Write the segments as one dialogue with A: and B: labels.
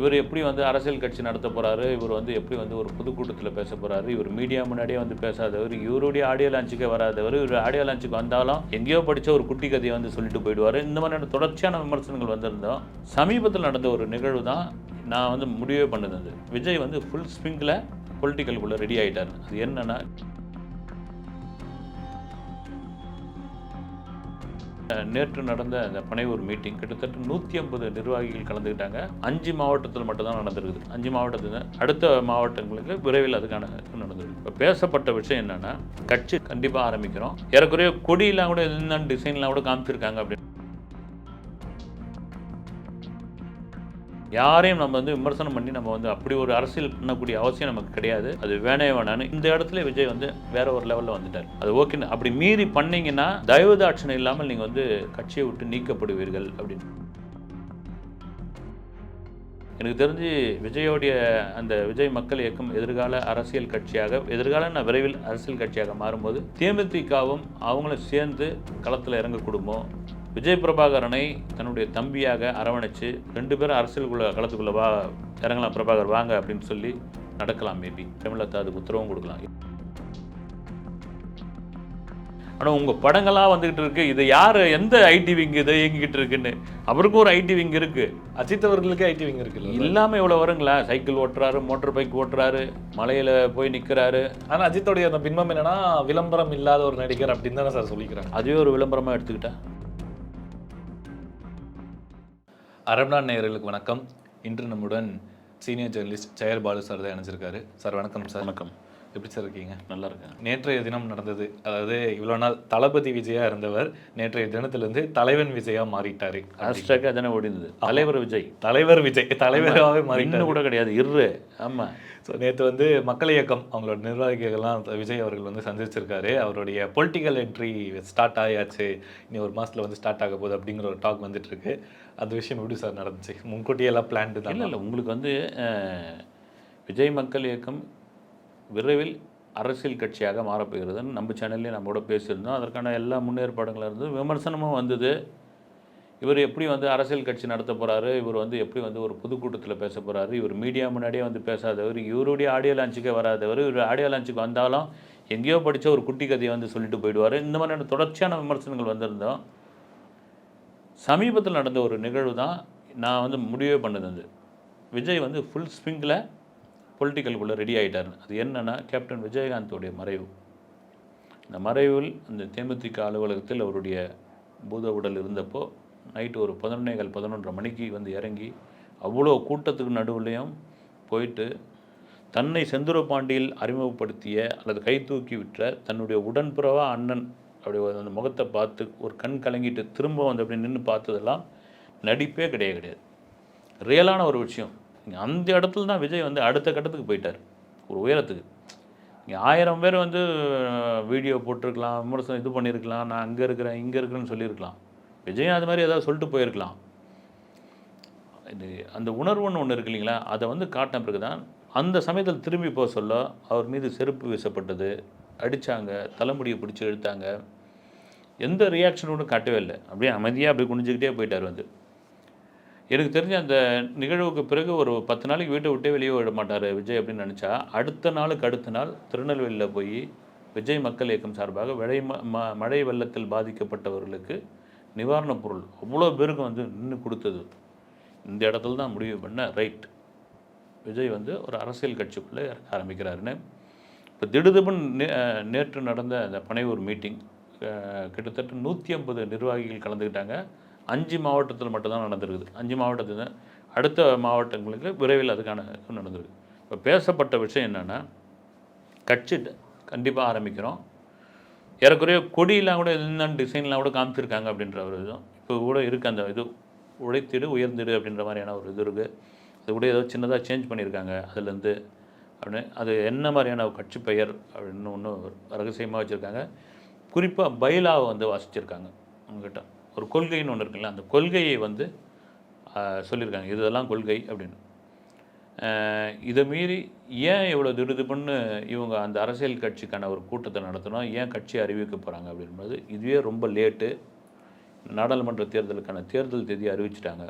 A: இவர் எப்படி வந்து அரசியல் கட்சி நடத்த போகிறாரு இவர் வந்து எப்படி வந்து ஒரு பொதுக்கூட்டத்தில் பேச போகிறாரு இவர் மீடியா முன்னாடியே வந்து பேசாதவர். இவருடைய ஆடியோ லான்ச்சுக்கே வராதவர். இவர் ஆடியோ லான்ச்சுக்கு வந்தாலும் எங்கேயோ படித்த ஒரு குட்டி கதையை வந்து சொல்லிட்டு போயிடுவார். இந்த மாதிரியான தொடர்ச்சியான விமர்சனங்கள் வந்திருந்தோம் சமீபத்தில் நடந்த ஒரு நிகழ்வு தான் நான் வந்து முடிவே பண்ணது. விஜய் வந்து ஃபுல் ஸ்விங்கில் பொலிட்டிக்கலுக்குள்ளே ரெடி ஆகிட்டார் அது என்னென்னா நேற்று நடந்த அந்த பனையூர் மீட்டிங் கிட்டத்தட்ட நூற்றி ஐம்பது நிர்வாகிகள் கலந்துக்கிட்டாங்க. அஞ்சு மாவட்டத்தில் மட்டும்தான் நடந்திருக்குது. அஞ்சு மாவட்டத்தில் அடுத்த மாவட்டங்களுக்கு விரைவில் அதுக்கான நடந்திருக்கு. இப்போ பேசப்பட்ட விஷயம் என்னென்னா கட்சி கண்டிப்பாக ஆரம்பிக்கிறோம். ஏறக்குறைய கொடியெல்லாம் கூட என்னென்ன டிசைன்லாம் கூட காமிச்சிருக்காங்க அப்படின்னு. யாரையும் நம்ம வந்து விமர்சனம் பண்ணி நம்ம வந்து அப்படி ஒரு அரசியல் பண்ணக்கூடிய அவசியம் நமக்கு கிடையாது. அது வேணே வேணான்னு இந்த இடத்துல விஜய் வந்து வேற ஒரு லெவலில் வந்துட்டார். அது ஓகே அப்படி மீறி பண்ணீங்கன்னா தயவுதாட்சணை இல்லாமல் நீங்கள் வந்து கட்சியை விட்டு நீக்கப்படுவீர்கள் அப்படின்னு. எனக்கு தெரிஞ்சு விஜயோடைய அந்த விஜய் மக்கள் இயக்கம் எதிர்கால அரசியல் கட்சியாக எதிர்கால நான் விரைவில் அரசியல் கட்சியாக மாறும்போது தேமுதிகவும் அவங்களும் சேர்ந்து களத்தில் இறங்க குடும்பம் விஜய் பிரபாகரனை தன்னுடைய தம்பியாக அரவணைச்சு ரெண்டு பேரும் அரசியலுக்குள்ள களத்துக்குள்ள வா இறங்கலாம் பிரபாகர் வாங்க அப்படின்னு சொல்லி நடக்கலாம் மேபி தமிழத்தை அதுக்கு உத்தரவும் கொடுக்கலாம். ஆனால் உங்கள் படங்களாக வந்துக்கிட்டு இருக்கு. இது யார் எந்த ஐடி விங் இது இயங்கிக்கிட்டு இருக்குன்னு? அவருக்கும் ஒரு ஐடி விங் இருக்கு.
B: அஜித் அவர்களுக்கு ஐடி விங் இருக்குல்ல
A: இல்லாமல் இவ்வளோ வருங்களா? சைக்கிள் ஓட்டுறாரு மோட்டார் பைக் ஓட்டுறாரு மலையில் போய் நிற்கிறாரு
B: ஆனா அஜித்தோடைய அந்த பின்பம் என்னன்னா விளம்பரம் இல்லாத ஒரு நடிகர் அப்படின்னு தானே சார் சொல்லிக்கிறாங்க.
A: அதுவே ஒரு விளம்பரமாக எடுத்துக்கிட்டா?
B: அரப்நாட் நேயர்களுக்கு வணக்கம். இன்று நம்முடன் senior journalist Jeyar Balu sir தான் இணைஞ்சிருக்காரு. சார் வணக்கம் சார்.
A: வணக்கம்.
B: எப்படி சார் இருக்கீங்க?
A: நல்லா இருக்கேன்
B: நேற்றைய தினம் நடந்தது. அதாவது இவ்வளோ நாள் தளபதி விஜயா இருந்தவர் நேற்றைய தினத்திலிருந்து தலைவன் விஜயா மாறிட்டாரு
A: ஹேஷ்டேக் அதானே ஓடிந்தது தலைவர் விஜய்.
B: தலைவர் விஜய். தலைவராகவே மாறிட்டாரு.
A: கூட கிடையாது. இரு ஆமாம்
B: ஸோ நேற்று வந்து மக்கள் இயக்கம் அவங்களோட நிர்வாகிகள்லாம் விஜய் அவர்கள் வந்து சந்திச்சிருக்காரு. அவருடைய பொலிட்டிக்கல் என்ட்ரி ஸ்டார்ட் ஆயாச்சு. இனி ஒரு மாசத்துல வந்து ஸ்டார்ட் ஆக போகுது அப்படிங்கிற ஒரு டாக் வந்துட்டு இருக்கு அந்த விஷயம் எப்படி சார் நடந்துச்சு? முன்கூட்டியே எல்லாம் பிளான்டு தான்?
A: இல்லை இல்லை. உங்களுக்கு வந்து விஜய் மக்கள் இயக்கம் விரைவில் அரசியல் கட்சியாக மாறப்போகிறதுன்னு நம்ம சேனல்லே நம்மளோட பேசியிருந்தோம். அதற்கான எல்லா முன்னேற்பாடுகளும் இருந்தது. விமர்சனமும் வந்தது. இவர் எப்படி வந்து அரசியல் கட்சி நடத்த போகிறாரு இவர் வந்து எப்படி வந்து ஒரு பொதுக்கூட்டத்தில் பேச போகிறாரு இவர் மீடியா முன்னாடியே வந்து பேசாதவர். இவருடைய ஆடியோ லான்ச்சுக்கே வராதவர். இவர் ஆடியோ லான்ச்சுக்கு வந்தாலும் எங்கேயோ படித்த ஒரு குட்டி கதையை வந்து சொல்லிட்டு போயிடுவார். இந்த மாதிரியான தொடர்ச்சியான விமர்சனங்கள் வந்திருந்தோம். சமீபத்தில் நடந்த ஒரு நிகழ்வு தான் நான் வந்து முடிவே பண்ணது. வந்து விஜய் வந்து ஃபுல் ஸ்விங்கில் பொலிட்டிக்கலுக்குள்ளே ரெடி ஆகிட்டார் அது என்னென்னா கேப்டன் விஜயகாந்தோடைய மறைவு. இந்த மறைவில் அந்த தேமுதிக அலுவலகத்தில் அவருடைய பூத உடல் இருந்தப்போ நைட்டு ஒரு பதினொன்னேகால் பதினொன்றரை மணிக்கு வந்து இறங்கி அவ்வளோ கூட்டத்துக்கு நடுவுலையும் போயிட்டு தன்னை செந்துரபாண்டியில் அறிமுகப்படுத்திய அல்லது கை தூக்கி விட்ட தன்னுடைய உடன்பிறவா அண்ணன் அப்படி ஒரு அந்த முகத்தை பார்த்து ஒரு கண் கலங்கிட்டு திரும்ப வந்து அப்படி நின்று பார்த்ததெல்லாம் நடிப்பே கிடையாது. கிடையாது ரியலான ஒரு விஷயம். இங்கே அந்த இடத்துல தான் விஜய் வந்து அடுத்த கட்டத்துக்கு போயிட்டார். ஒரு உயரத்துக்கு. இங்கே ஆயிரம் பேர் வந்து வீடியோ போட்டிருக்கலாம் விமர்சனம் இது பண்ணியிருக்கலாம் நான் அங்கே இருக்கிறேன் இங்கே இருக்கிறேன்னு சொல்லியிருக்கலாம். விஜய் அது மாதிரி ஏதாவது சொல்லிட்டு போயிருக்கலாம். இது அந்த உணர்வுன்னு ஒன்று இருக்கு இல்லைங்களா? அதை வந்து காட்டின பிறகு தான் அந்த சமயத்தில் திரும்பி போக சொல்ல அவர் மீது செருப்பு வீசப்பட்டது அடித்தாங்க தலைமுடியை பிடிச்சி இழுத்தாங்க. எந்த ரியாக்ஷனோடும் காட்டவே இல்லை. அப்படியே அமைதியாக அப்படியே குனிஞ்சுக்கிட்டே போயிட்டார் வந்து. எனக்கு தெரிஞ்ச அந்த நிகழ்வுக்கு பிறகு ஒரு பத்து நாளைக்கு வீட்டை விட்டே வெளியே விட மாட்டார் விஜய் அப்படின்னு நினச்சா அடுத்த நாளுக்கு அடுத்த நாள் திருநெல்வேலியில் போய் விஜய் மக்கள் இயக்கம் சார்பாக விழை ம- ம- மழை வெள்ளத்தில் பாதிக்கப்பட்டவர்களுக்கு நிவாரணப் பொருள் அவ்வளோ பேருக்கு வந்து நின்று கொடுத்தது. இந்த இடத்துல தான் முடிவு பண்ண ரைட். விஜய் வந்து ஒரு அரசியல் கட்சிக்குள்ளே இறக்க ஆரம்பிக்கிறாருன்னு. இப்போ திடுதுபன் நே- நேற்று நடந்த அந்த பனையூர் மீட்டிங் கிட்டத்தட்ட நூற்றி ஐம்பது நிர்வாகிகள் கலந்துக்கிட்டாங்க. அஞ்சு மாவட்டத்தில் மட்டும்தான் நடந்திருக்குது. அஞ்சு மாவட்டத்தில் அடுத்த மாவட்டங்களுக்கு விரைவில் அதுக்கான நடந்திருக்கு. இப்போ பேசப்பட்ட விஷயம் என்னென்னா கட்சி கண்டிப்பாக ஆரம்பிக்கிறோம். ஏறக்குறைய கொடியெலாம் கூட என்னென்ன டிசைன்லாம் கூட காமிச்சிருக்காங்க அப்படின்ற ஒரு இதுவும் இப்போ கூட இருக்குது அந்த இது. உழைத்திடு உயர்ந்திடு அப்படின்ற மாதிரியான ஒரு இது இருக்குது அது கூட ஏதோ சின்னதாக சேஞ்ச் பண்ணியிருக்காங்க அதுலேருந்து. அப்படின்னு அது என்ன மாதிரியான ஒரு கட்சி பெயர் அப்படின்னு ஒன்று ரகசியமாக வச்சுருக்காங்க. குறிப்பாக பைலாவை வந்து வாசிச்சிருக்காங்க அவங்ககிட்ட ஒரு கொள்கைன்னு ஒன்று இருக்குல்ல அந்த கொள்கையை வந்து சொல்லியிருக்காங்க. இதெல்லாம் கொள்கை அப்படின்னு. இதை மீறி ஏன் இவ்வளோ திடுதுப்புன்னு இவங்க அந்த அரசியல் கட்சிக்கான ஒரு கூட்டத்தை நடத்தணும் ஏன் கட்சி அறிவிக்க போகிறாங்க அப்படின்றது இதுவே ரொம்ப லேட்டு. நாடாளுமன்ற தேர்தலுக்கான தேர்தல் தேதி அறிவிச்சிட்டாங்க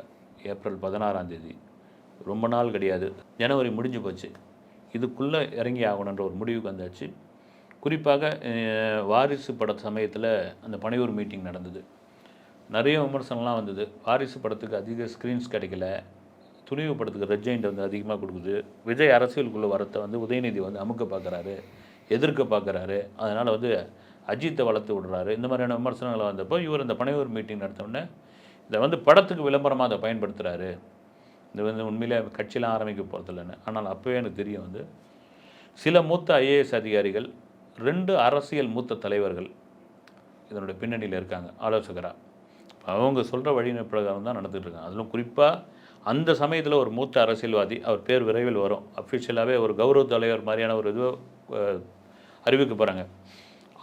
A: ஏப்ரல் பதினாறாம் தேதி. ரொம்ப நாள் கிடையாது. ஜனவரி முடிஞ்சு போச்சு. இதுக்குள்ளே இறங்கி ஆகணுன்ற ஒரு முடிவுக்கு வந்தாச்சு. குறிப்பாக வாரிசு பட சமயத்தில் அந்த பனையூர் மீட்டிங் நடந்தது. நிறைய விமர்சனம்லாம் வந்தது. வாரிசு படத்துக்கு அதிக ஸ்க்ரீன்ஸ் கிடைக்கல. துணிவு படத்துக்கு ரெஜெண்ட் வந்து அதிகமாக கொடுக்குது. விஜய் அரசியலுக்குள்ளே வரத்தை வந்து உதயநிதி வந்து அமுக்க பார்க்குறாரு எதிர்க்க பார்க்குறாரு அதனால் வந்து அஜித்தை வளர்த்து விடுறாரு. இந்த மாதிரியான விமர்சனங்கள் வந்தப்போ இவர் இந்த பனையூர் மீட்டிங் நடத்தவுடனே இதை வந்து படத்துக்கு விளம்பரமாக அதை பயன்படுத்துகிறாரு இது வந்து உண்மையிலே கட்சியெலாம் ஆரம்பிக்க போகிறதில்லன்னு ஆனால் அப்போவே எனக்கு தெரியும் வந்து சில மூத்த ஐஏஎஸ் அதிகாரிகள் ரெண்டு அரசியல் மூத்த தலைவர்கள் இதனுடைய பின்னணியில் இருக்காங்க ஆலோசகராக அவங்க சொல்கிற வழியின பிரகாரம் தான் நடந்துகிட்ருக்காங்க. அதிலும் குறிப்பாக அந்த சமயத்தில் ஒரு மூத்த அரசியல்வாதி அவர் பேர் விரைவில் வரும். அஃபிஷியலாகவே ஒரு கௌரவ தலைவர் மாதிரியான ஒரு இது அறிவிக்க போகிறாங்க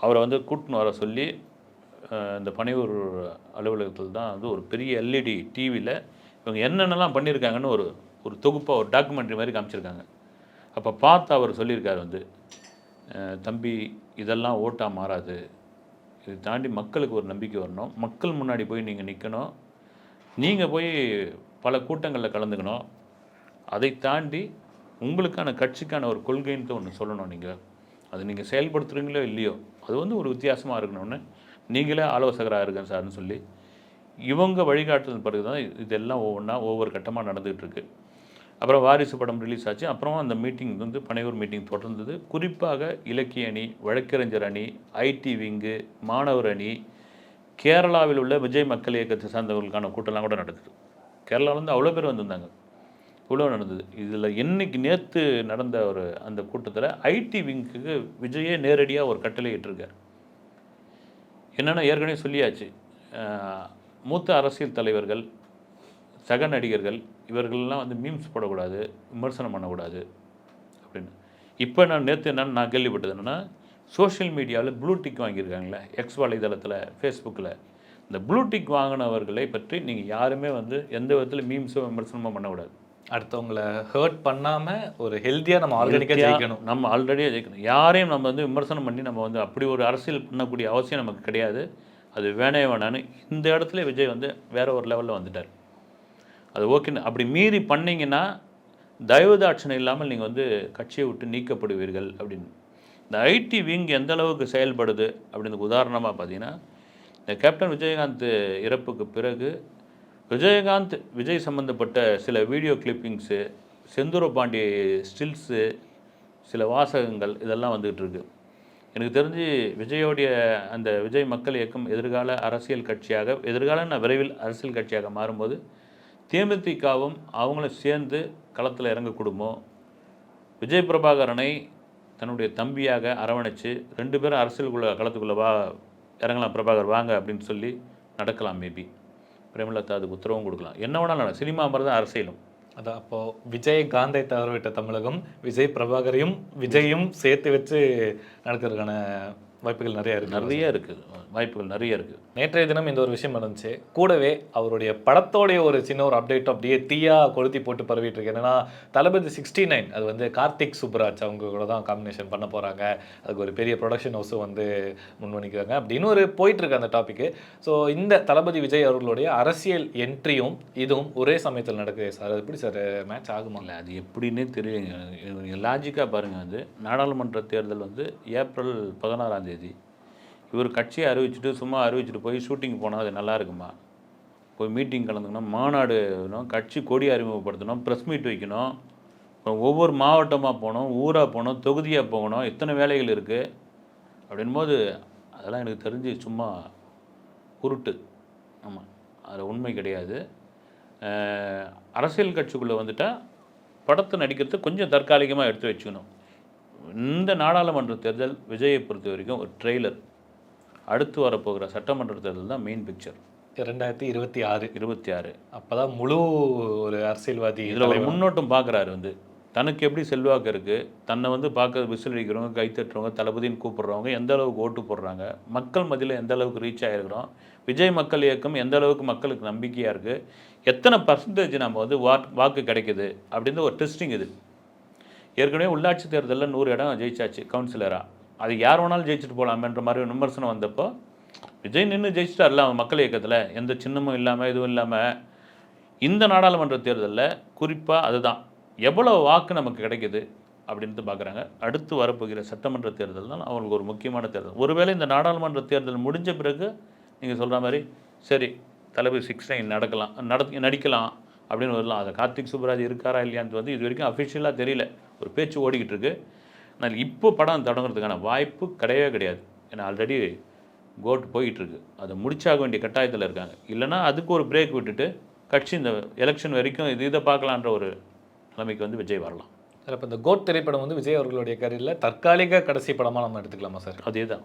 A: அவரை வந்து கூட்டின்னு வர சொல்லி இந்த பணியூர் அலுவலகத்தில் தான் வந்து ஒரு பெரிய எல்இடி டிவியில் இவங்க என்னென்னலாம் பண்ணியிருக்காங்கன்னு ஒரு ஒரு தொகுப்பாக ஒரு டாக்குமெண்ட்ரி மாதிரி காமிச்சிருக்காங்க. அப்போ பார்த்து அவர் சொல்லியிருக்காரு வந்து தம்பி இதெல்லாம் ஓட்டாக மாறாது. இது தாண்டி மக்களுக்கு ஒரு நம்பிக்கை வரணும். மக்கள் முன்னாடி போய் நீங்கள் நிற்கணும் நீங்கள் போய் பல கூட்டங்களில் கலந்துக்கணும். அதை தாண்டி உங்களுக்கான கட்சிக்கான ஒரு கொள்கைன்ட்டு ஒன்று சொல்லணும் நீங்கள் அது நீங்கள் செயல்படுத்துகிறீங்களோ இல்லையோ அது வந்து ஒரு வித்தியாசமாக இருக்கணும்னு நீங்களே ஆலோசகராக இருங்க சார்னு சொல்லி இவங்க வழிகாட்டுறது பிறகு தான் இதெல்லாம் ஒவ்வொன்றா ஒவ்வொரு கட்டமாக நடந்துகிட்டு இருக்குது அப்புறம் வாரிசு படம் ரிலீஸ் ஆச்சு. அப்புறம் அந்த மீட்டிங் வந்து பனையூர் மீட்டிங் தொடர்ந்தது. குறிப்பாக இலக்கிய அணி வழக்கறிஞர் அணி ஐடி விங்கு மாணவர் அணி கேரளாவில் உள்ள விஜய் மக்கள் இயக்கத்தை சார்ந்தவர்களுக்கான கூட்டம்லாம் கூட நடக்குது கேரளாவிலேருந்து அவ்வளோ பேர் வந்திருந்தாங்க. இவ்வளோ நடந்தது. இதில் என்னைக்கு நேற்று நடந்த ஒரு அந்த கூட்டத்தில் ஐடி விங்குக்கு விஜயே நேரடியாக ஒரு கட்டளை இட்டிருக்கார். என்னென்னா ஏற்கனவே சொல்லியாச்சு. மூத்த அரசியல் தலைவர்கள் சக நடிகர்கள் இவர்கள்லாம் வந்து மீம்ஸ் போடக்கூடாது விமர்சனம் பண்ணக்கூடாது அப்படின்னு. இப்போ நான் நேற்று என்னன்னு நான் கேள்விப்பட்டது என்னென்னா சோஷியல் மீடியாவில் ப்ளூ டிக் வாங்கியிருக்காங்களே எக்ஸ் வலைதளத்தில் ஃபேஸ்புக்கில் இந்த ப்ளூ டிக் வாங்கினவர்களை பற்றி நீங்கள் யாருமே வந்து எந்த விதத்தில் மீம்ஸோ விமர்சனமோ பண்ணக்கூடாது.
B: அடுத்தவங்களை ஹர்ட் பண்ணாம ஒரு ஹெல்த்தியா நம்ம ஆர்கானிக்காக ஜெயிக்கணும்.
A: நம்ம ஆல்ரெடியே ஜெயிக்கணும். யாரையும் நம்ம வந்து விமர்சனம் பண்ணி நம்ம வந்து அப்படி ஒரு அரசியல் பண்ணக்கூடிய அவசியம் நமக்கு கிடையாது. அது வேணே வேணான்னு இந்த இடத்துல விஜய் வந்து வேற ஒரு லெவலில் வந்துட்டார். அது ஓகேன்னு அப்படி மீறி பண்ணிங்கன்னா தயவுதாட்சணை இல்லாமல் நீங்கள் வந்து கட்சியை விட்டு நீக்கப்படுவீர்கள் அப்படின்னு. இந்த ஐடி விங் எந்த அளவுக்கு செயல்படுது அப்படின்னு உதாரணமாக பார்த்தீங்கன்னா இந்த கேப்டன் விஜயகாந்த் இறப்புக்கு பிறகு விஜயகாந்த் விஜய் சம்மந்தப்பட்ட சில வீடியோ கிளிப்பிங்ஸு செந்தூர பாண்டி ஸ்டில்ஸு சில வாசகங்கள் இதெல்லாம் வந்துகிட்டு இருக்கு. எனக்கு தெரிஞ்சு விஜயோடைய அந்த விஜய் மக்கள் இயக்கம் எதிர்கால அரசியல் கட்சியாக எதிர்கால நான் விரைவில் அரசியல் கட்சியாக மாறும்போது தேமுதிகவும் அவங்களும் சேர்ந்து களத்தில் இறங்கக்கூடுமோ விஜய் பிரபாகரனை தன்னுடைய தம்பியாக அரவணைச்சு ரெண்டு பேரும் அரசியலுக்குள்ள களத்துக்குள்ளே வா இறங்கலாம் பிரபாகர் வாங்க அப்படின்னு சொல்லி நடக்கலாம் மேபி பிரேமலதா அதுக்கு உத்தரவும் கொடுக்கலாம். என்ன வேணாலும் நடக்கும். சினிமா மாதிரி தான் அரசியலும்.
B: அதான் அப்போது விஜய் காந்தை தவறவிட்ட தமிழகம் விஜய் பிரபாகரையும் விஜயும் சேர்த்து வச்சு நடக்கிறதுக்கான வாய்ப்புகள் நிறைய இருக்கு.
A: நிறைய இருக்குது வாய்ப்புகள் நிறைய இருக்குது
B: நேற்றைய தினம் இந்த ஒரு விஷயம் நடந்துச்சு. கூடவே அவருடைய படத்தோடைய ஒரு சின்ன ஒரு அப்டேட் அப்படியே தீயா கொளுத்தி போட்டு பரவிட்டு இருக்கு. என்னன்னா தளபதி சிக்ஸ்டி நைன் அது வந்து கார்த்திக் சுப்ராஜ் அவங்க கூட தான் காம்பினேஷன் பண்ண போறாங்க. அதுக்கு ஒரு பெரிய ப்ரொடக்ஷன் ஹவுஸும் வந்து முன்வணிக்கிறாங்க அப்படின்னு ஒரு போயிட்டு இருக்கு அந்த டாபிக் ஸோ இந்த தளபதி விஜய் அவர்களுடைய அரசியல் என்ட்ரியும் இதுவும் ஒரே சமயத்தில் நடக்குது சார்? அது எப்படி சார் மேட்ச் ஆகுமா?
A: இல்லை அது எப்படின்னே தெரியலைங்க. லாஜிக்காக பாருங்கள் வந்து நாடாளுமன்ற தேர்தல் வந்து ஏப்ரல் பதினாறாம் தேதி தேதி. இவர் கட்சியை அறிவிச்சிட்டு சும்மா அறிவிச்சிட்டு போய் ஷூட்டிங் போனால் அது நல்லா இருக்குமா? போய் மீட்டிங் கலந்துக்கணும் மாநாடு வேணும் கட்சி கொடி அறிமுகப்படுத்தணும் ப்ரெஸ் மீட் வைக்கணும் ஒவ்வொரு மாவட்டமாக போகணும் ஊராக போகணும் தொகுதியாக போகணும் இத்தனை வேலைகள் இருக்குது அப்படின்போது அதெல்லாம் எனக்கு தெரிஞ்சு சும்மா உருட்டு ஆமாம் அது உண்மை கிடையாது. அரசியல் கட்சிக்குள்ளே வந்துட்டால் படத்தை நடிக்கிறது கொஞ்சம் தற்காலிகமாக எடுத்து வச்சுக்கணும். இந்த நாடாளுமன்ற தேர்தல் விஜயை பொறுத்த வரைக்கும் ஒரு ட்ரெய்லர் அடுத்து வரப்போகிற சட்டமன்ற தேர்தல் தான் மெயின் பிக்சர்
B: ரெண்டாயிரத்தி இருபத்தி ஆறு.
A: இருபத்தி ஆறு.
B: அப்பதான் முழு ஒரு அரசியல்வாதி
A: இதில் ஒரு முன்னோட்டம் பார்க்குறாரு வந்து. தனக்கு எப்படி செல்வாக்கு இருக்குது தன்னை வந்து பார்க்க விசில் அடிக்கிறவங்க கை தட்டுறவங்க தளபதின்னு கூப்பிடுறவங்க எந்த அளவுக்கு ஓட்டு போடுறாங்க? மக்கள் மத்தியில் எந்த அளவுக்கு ரீச் ஆகிருக்கிறோம் விஜய் மக்கள் இயக்கம் எந்த அளவுக்கு மக்களுக்கு நம்பிக்கையாக இருக்குது எத்தனை பர்சன்டேஜ் நம்ம வந்து வாக்கு கிடைக்குது? அப்படின்னு ஒரு டெஸ்டிங் இது. ஏற்கனவே உள்ளாட்சி தேர்தலில் நூறு இடம் ஜெயிச்சாச்சு கவுன்சிலராக அது யார் வேணாலும் ஜெயிச்சுட்டு போகலாமேன்ற மாதிரி விமர்சனம் வந்தப்போ விஜய் நின்று ஜெயிச்சிட்டார்ல அவன் மக்கள் இயக்கத்தில் எந்த சின்னமும் இல்லாமல் எதுவும் இல்லாமல் இந்த நாடாளுமன்ற தேர்தலில் குறிப்பாக அதுதான். எவ்வளோ வாக்கு நமக்கு கிடைக்குது அப்படின்ட்டு பார்க்குறாங்க அடுத்து வரப்போகிற சட்டமன்ற தேர்தல் தான் அவங்களுக்கு ஒரு முக்கியமான தேர்தல். ஒருவேளை இந்த நாடாளுமன்ற தேர்தல் முடிஞ்ச பிறகு நீங்கள் சொல்கிற மாதிரி சரி தளபதி சிக்ஸ் நைன் நடக்கலாம் நட நடிக்கலாம் அப்படின்னு வரலாம் அதை கார்த்திக் சுப்ராஜ் இருக்காரா இல்லையான்னு வந்து இது வரைக்கும் அஃபிஷியலாக தெரியல. ஒரு பேச்சு ஓடிக்கிட்டு இருக்கு. ஆனால் இப்போ படம் தொடங்குறதுக்கான வாய்ப்பு கிடையவே கிடையாது. ஏன்னா ஆல்ரெடி கோட் போயிட்டுருக்கு அதை முடிச்சாக வேண்டிய கட்டாயத்தில் இருக்காங்க. இல்லைன்னா அதுக்கு ஒரு பிரேக் விட்டுட்டு கட்சி இந்த எலெக்ஷன் வரைக்கும் இது இதை பார்க்கலான்ற ஒரு நிலைமைக்கு வந்து விஜய் வரலாம்.
B: சார் இப்போ இந்த கோட் திரைப்படம் வந்து விஜய் அவர்களுடைய கரியரில் தற்காலிக கடைசி படமாக நம்ம எடுத்துக்கலாமா சார்?
A: அதே தான்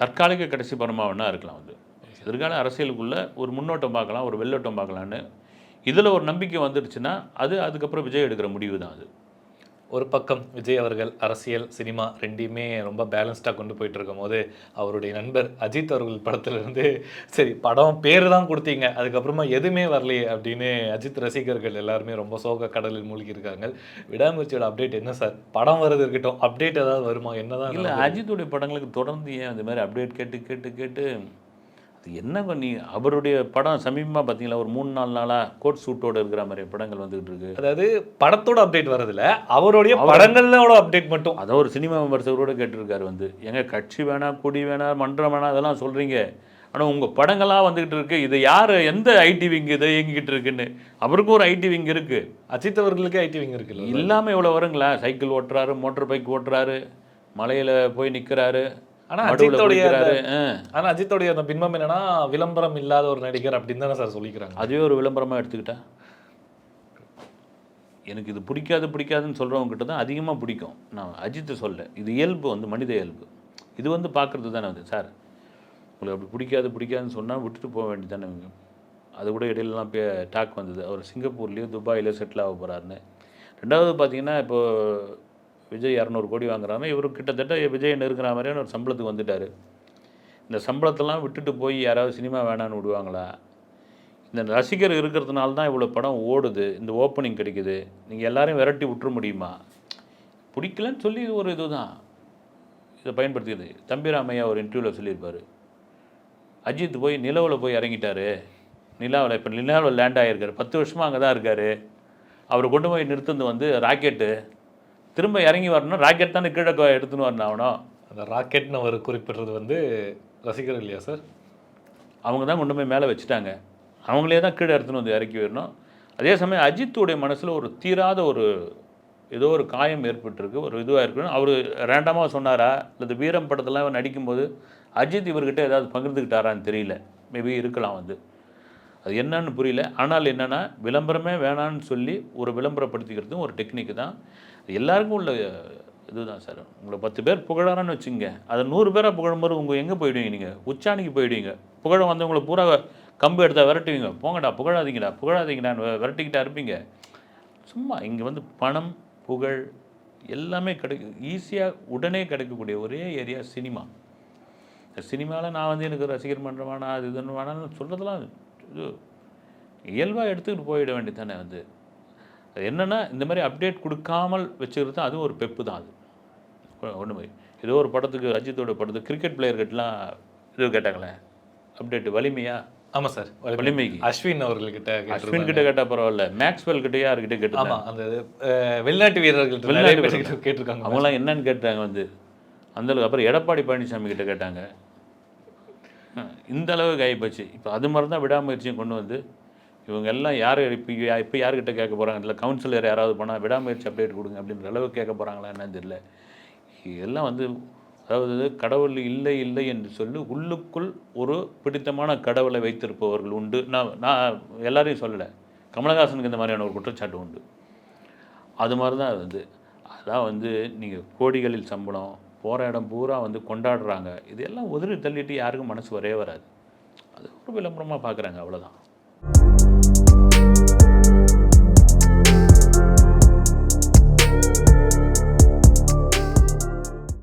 A: தற்காலிக கடைசி படமாக வேணா இருக்கலாம் வந்து எதிர்கால அரசியலுக்குள்ள ஒரு முன்னோட்டம் பார்க்கலாம் ஒரு வெள்ளோட்டம் பார்க்கலான்னு இதில் ஒரு நம்பிக்கை வந்துடுச்சுன்னா அது அதுக்கப்புறம் விஜய் எடுக்கிற முடிவு தான் அது.
B: ஒரு பக்கம் விஜய் அவர்கள் அரசியல் சினிமா ரெண்டையுமே ரொம்ப பேலன்ஸ்டாக கொண்டு போயிட்டு இருக்கும் போது அவருடைய நண்பர் அஜித் அவர்கள் படத்துல இருந்து சரி படம் பேர் தான் கொடுத்தீங்க அதுக்கப்புறமா எதுவுமே வரலையே அப்படின்னு அஜித் ரசிகர்கள் எல்லாருமே ரொம்ப சோக கடலில் மூழ்கி இருக்காங்க விடாமுயற்சியோட அப்டேட் என்ன சார்? படம் வரது இருக்கட்டும் அப்டேட் ஏதாவது வருமா? என்னதான்
A: இல்லை? அஜித்துடைய படங்களுக்கு தொடர்ந்து ஏன் இந்த மாதிரி அப்டேட் கேட்டு கேட்டு கேட்டு என்ன பண்ணி அவருடைய படம் சமீபமாக பார்த்தீங்களா? ஒரு மூணு நாலு நாளாக கோட் சூட்டோட இருக்கிற மாதிரி படங்கள் வந்துகிட்டு இருக்கு.
B: அதாவது படத்தோட அப்டேட் வரதில்ல அவருடைய படங்களோட அப்டேட் மட்டும்.
A: அதை ஒரு சினிமா விமர்சகரோட கேட்டிருக்காரு வந்து. எங்க கட்சி வேணாம் குடி வேணாம் மன்றம் வேணாம் அதெல்லாம் சொல்கிறீங்க ஆனால் உங்கள் படங்களாக வந்துக்கிட்டு இருக்கு. இது யார் எந்த ஐடி விங் இதை இயங்கிக்கிட்டு இருக்குன்னு? அவருக்கும் ஒரு ஐடி விங் இருக்குது
B: அஜித் அவர்களுக்கு ஐடி விங் இருக்குல்ல
A: இல்லாமல் இவ்வளோ வருங்களா? சைக்கிள் ஓட்டுறாரு மோட்டர் பைக் ஓட்டுறாரு மலையில் போய் நிற்கிறாரு
B: ஆனா
A: மடுவுல
B: அஜித்தோடைய
A: குளிக்கிறாரு ஆ.
B: ஆனா அஜித்தோடைய அந்த பின்பம் என்னன்னா விளம்பரம் இல்லாத ஒரு நடிகர் அப்படின்னு தானே சார் சொல்லிக்கிறாங்க.
A: அதுவே ஒரு விளம்பரமாக எடுத்துக்கிட்டா? எனக்கு இது பிடிக்காது பிடிக்காதுன்னு சொல்கிறவங்க கிட்ட தான் அதிகமாக பிடிக்கும். நான் அஜித்தை சொல்ல இது இயல்பு வந்து மனித இயல்பு. இது வந்து பார்க்குறது தானே வந்து சார் உங்களுக்கு அப்படி பிடிக்காது பிடிக்காதுன்னு சொன்னால் விட்டுட்டு போக வேண்டியது தானே. அது கூட இடையிலலாம் பே டாக் வந்தது. அவர் சிங்கப்பூர்லேயோ துபாயிலோ செட்டில் ஆக போகிறாருன்னு ரெண்டாவது பார்த்தீங்கன்னா இப்போ விஜய் இரநூறு கோடி வாங்குறாங்க இவர் கிட்டத்தட்ட விஜய் நெருக்கிற மாதிரியான ஒரு சம்பளத்துக்கு வந்துட்டார். இந்த சம்பளத்தெல்லாம் விட்டுட்டு போய் யாராவது சினிமா வேணான்னு விடுவாங்களா? இந்த ரசிகர் இருக்கிறதுனால தான் இவ்வளோ படம் ஓடுது இந்த ஓப்பனிங் கிடைக்குது நீங்கள் எல்லாரையும் விரட்டி விட்டுற முடியுமா? பிடிக்கலன்னு சொல்லி இது ஒரு இதுதான். இதை பயன்படுத்தியது தம்பிராமையா ஒரு இன்டர்வியூவில் சொல்லியிருப்பார். அஜித் போய் நிலவில் போய் இறங்கிட்டார். நிலாவில் இப்போ நிலாவில் லேண்ட் ஆகியிருக்காரு பத்து வருஷமாக அங்கே தான் இருக்கார். அவரை கொண்டு போய் நிறுத்துனது வந்து ராக்கெட்டு. திரும்ப இறங்கி வரணும் ராக்கெட் தானே கீழே எடுத்துன்னு வரணும் அவனும்
B: அந்த ராக்கெட்னு அவர் குறிப்பிடுறது வந்து ரசிகர் இல்லையா சார்?
A: அவங்க தான் கொண்டு போய் மேலே வச்சுட்டாங்க. அவங்களே தான் கீழே எடுத்துன்னு வந்து இறக்கி வரணும் அதே சமயம் அஜித்துடைய மனசில் ஒரு தீராத ஒரு ஏதோ ஒரு காயம் ஏற்பட்டிருக்கு ஒரு இதுவாக இருக்கணும் அவர் ரேண்டமாக சொன்னாரா? அல்லது வீரம் படத்தில் அவர் நடிக்கும்போது அஜித் இவர்கிட்ட ஏதாவது பகிர்ந்துக்கிட்டாரான்னு தெரியல. மேபி இருக்கலாம் வந்து. அது என்னன்னு புரியல. ஆனால் என்னென்னா விளம்பரமே வேணான்னு சொல்லி ஒரு விளம்பரப்படுத்திக்கிறதும் ஒரு டெக்னிக்கு தான். எல்லாருக்கும் உள்ள இதுதான் சார். உங்களை பத்து பேர் புகழாரன்னு வச்சுங்க அதை நூறு பேராக புகழும்போது உங்கள் எங்கே போயிடுவீங்க நீங்கள் உச்சாணிக்கு போயிடுவீங்க. புகழ வந்தவங்களை பூரா கம்பு எடுத்தால் விரட்டுவீங்க. போங்கடா புகழாதீங்கடா புகழாதீங்கடான்னு விரட்டிக்கிட்டா இருப்பீங்க. சும்மா இங்கே வந்து பணம் புகழ் எல்லாமே கிடைக்கும் ஈஸியாக உடனே கிடைக்கக்கூடிய ஒரே ஏரியா சினிமா. சினிமாவில் நான் வந்து எனக்கு ரசிகர் மன்றம் வேணாம் அது இதுன்னு வேணாம்னு சொல்கிறதெல்லாம் இது இயல்பாக எடுத்துக்கிட்டு போயிட வேண்டியது தானே வந்து. அது என்னென்னா இந்த மாதிரி அப்டேட் கொடுக்காமல் வச்சுக்கிறது அதுவும் ஒரு பெப்பு தான் அது. ஒன்று மாதிரி ஏதோ ஒரு படத்துக்கு அஜித்தோட படத்துக்கு கிரிக்கெட் பிளேயர்கிட்டலாம் இது கேட்டாங்களே அப்டேட் வலிமையா?
B: ஆமா சார்
A: வலிமைக்கு.
B: அஸ்வின் அவர்கள்கிட்ட
A: அஸ்வின் கிட்ட கேட்டால் பரவாயில்ல மேக்ஸ்வெல் கிட்ட யார்கிட்ட கேட்டு
B: ஆமா அந்த வெளிநாட்டு வீரர்கள்ட்ட நிறைய
A: வெளிநாட்டு வீரர்கள்.
B: கேட்டிருக்காங்க.
A: அவங்களாம் என்னன்னு கேட்டாங்க வந்து அந்த அளவுக்கு அப்புறம் எடப்பாடி பழனிசாமி கிட்ட கேட்டாங்க. இந்த அளவுக்கு ஆகிப்போச்சு இப்போ அது மாதிரி தான் விடாமுயற்சியும் கொண்டு வந்து இவங்க எல்லாம் யார் இப்போ இப்போ யார்கிட்ட கேட்க போகிறாங்க இல்லை கவுன்சிலர் யாராவது போனால் விடாமுயற்சி அப்டேட் கொடுங்க அப்படின்ற அளவுக்கு கேட்க போகிறாங்களா என்னன்னு தெரியல. எல்லாம் வந்து அதாவது கடவுள் இல்லை இல்லை என்று சொல்லி உள்ளுக்குள் ஒரு பிடித்தமான கடவுளை வைத்திருப்பவர்கள் உண்டு. நான் நான் எல்லாரையும் சொல்லலை. கமலஹாசனுக்கு இந்த மாதிரியான ஒரு குற்றச்சாட்டு உண்டு. அது மாதிரி தான் அது வந்து. அதான் வந்து நீங்கள் கோடிகளில் சம்பளம் போகிற இடம் பூரா வந்து கொண்டாடுறாங்க. இதெல்லாம் உதறி தள்ளிட்டு யாருக்கும் மனசு வரவே வராது. அது ஒரு விளம்பரமாக பார்க்குறாங்க அவ்வளோதான் Música